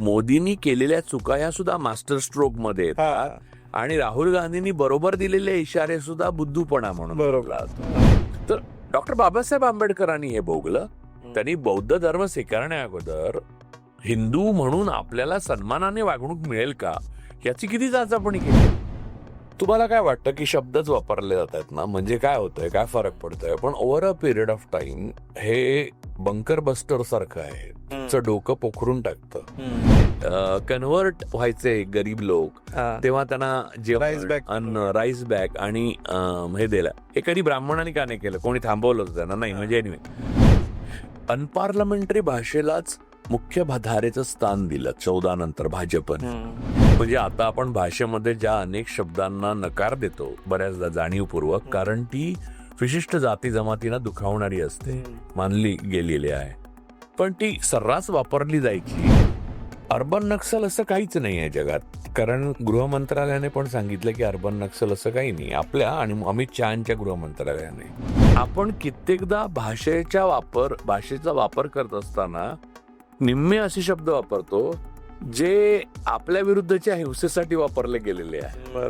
मोदींनी केलेल्या चुका या सुद्धा मास्टर स्ट्रोकमध्ये येतात. आणि राहुल गांधींनी बरोबर दिलेले इशारे सुद्धा बुद्धूपणा म्हणून बरोबर. तर डॉक्टर बाबासाहेब आंबेडकरांनी हे भोगलं. त्यांनी बौद्ध धर्म स्वीकारण्या अगोदर हिंदू म्हणून आपल्याला सन्मानाने वागणूक मिळेल का? याची किती चाचपणी केली? तुम्हाला काय वाटतं की शब्दच वापरले जात आहेत ना? म्हणजे काय होतंय? काय फरक पडतोय? पण over a period of time हे बंकर बस्टर सारखं आहे. चं डोकं पोखरून टाकतं. कन्व्हर्ट व्हायचे गरीब लोक. तेव्हा त्यांना. अन्न राईस बॅग आणि हे दिलं. हे कधी ब्राह्मणांनी का नाही केलं? कोणी थांबवलं होतं त्यांना. नाही म्हणजे एनिवे अनपार्लमेंटरी भाषेलाच मुख्य धारेचं स्थान दिलं चौदा नंतर भाजपने. म्हणजे आता आपण भाषेमध्ये ज्या अनेक शब्दांना नकार देतो बऱ्याचदा जाणीवपूर्वक कारण ती विशिष्ट जाती जमातींना दुखावणारी असते मानली गेलेली आहे. पण ती सर्रास वापरली जायची. अर्बन नक्सल असं काहीच नाही आहे जगात. कारण गृह मंत्रालयाने पण सांगितलं की अर्बन नक्सल असं काही नाही. आपल्या आणि अमित शहाच्या गृह मंत्रालयाने आपण कित्येकदा भाषेच्या वापर भाषेचा वापर करत असताना निम्मे असे शब्द वापरतो जे आपल्या विरुद्धच्या हिंसेसाठी वापरले गेलेले आहे.